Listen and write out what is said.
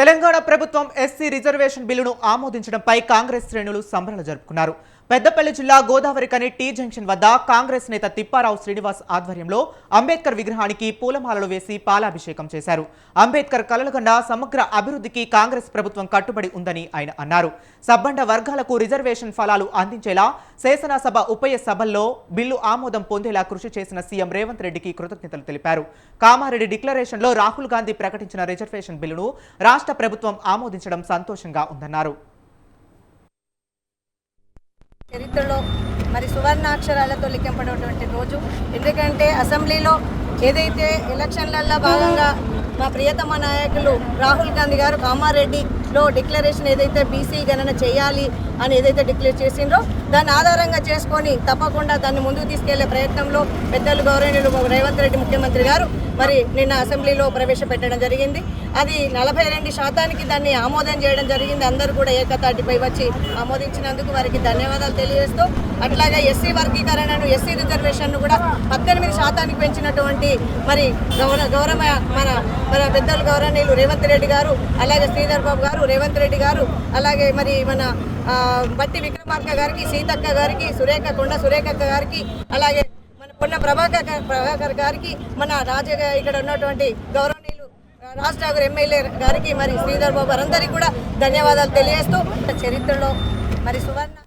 తెలంగాణ ప్రభుత్వం SC reservation బిల్లును ఆమోదించడంపై కాంగ్రెస్ శ్రేణులు సంబరాలు జరుపుకున్నారు. పెద్దపల్లి జిల్లా గోదావరి కని టీ జంక్షన్ వద్ద కాంగ్రెస్ నేత తిప్పారావు శ్రీనివాస్ ఆధ్వర్యంలో అంబేద్కర్ విగ్రహానికి పూలమాలలు వేసి పాలాభిషేకం చేశారు. అంబేద్కర్ కలలుగన్న సమగ్ర అభివృద్ధికి కాంగ్రెస్ ప్రభుత్వం కట్టుబడి ఉందని ఆయన అన్నారు. సబ్బండ వర్గాలకు రిజర్వేషన్ ఫలాలు అందించేలా శాసనసభ ఉభయ సభల్లో బిల్లు ఆమోదం పొందేలా కృషి చేసిన సీఎం రేవంత్ రెడ్డికి కృతజ్ఞతలు తెలిపారు. కామారెడ్డి డిక్లరేషన్లో రాహుల్ గాంధీ ప్రకటించిన రిజర్వేషన్ బిల్లును రాష్ట్ర ప్రభుత్వం ఆమోదించడం సంతోషంగా ఉందన్నారు. చరిత్రలో మరి సువర్ణాక్షరాలతో లిఖింపడేటువంటి రోజు. ఎందుకంటే అసెంబ్లీలో ఏదైతే ఎలక్షన్లలో భాగంగా మా ప్రియతమ నాయకులు రాహుల్ గాంధీ గారు కామారెడ్డి లో డిక్లరేషన్ ఏదైతే బీసీ గణన చేయాలి అని ఏదైతే డిక్లేర్ చేసిండ్రో దాన్ని ఆధారంగా చేసుకొని తప్పకుండా దాన్ని ముందుకు తీసుకెళ్ళే ప్రయత్నంలో పెద్దలు గౌరవనీయులు రేవంత్ రెడ్డి ముఖ్యమంత్రి గారు మరి నిన్న అసెంబ్లీలో ప్రవేశపెట్టడం జరిగింది. అది నలభై రెండు శాతానికి దాన్ని ఆమోదం చేయడం జరిగింది. అందరూ కూడా ఏకతాటిపై వచ్చి ఆమోదించినందుకు వారికి ధన్యవాదాలు తెలియజేస్తూ అట్లాగే ఎస్సీ వర్గీకరణను ఎస్సీ రిజర్వేషన్ను కూడా పద్దెనిమిది శాతానికి పెంచినటువంటి మరి గౌరవ గౌరవ మన మన పెద్దలు గౌరవనీయులు రేవంత్ రెడ్డి గారు అలాగే శ్రీధర్ బాబు గారు రేవంత్ రెడ్డి గారు అలాగే మరి మన ఆ, బట్టి విక్రమార్క గారికి సీతక్క గారికి సురేఖ కొండ సురేఖక్క గారికి అలాగే మన పొన్న ప్రభాకర్ ప్రభాకర్ గారికి మన రాజ ఇక్కడ ఉన్నటువంటి గౌరవనీయులు రాష్ట్ర ఎమ్మెల్యే గారికి మరి శ్రీధర్ బాబు గారందరికీ కూడా ధన్యవాదాలు తెలియజేస్తూ చరిత్రలో మరి సువర్ణ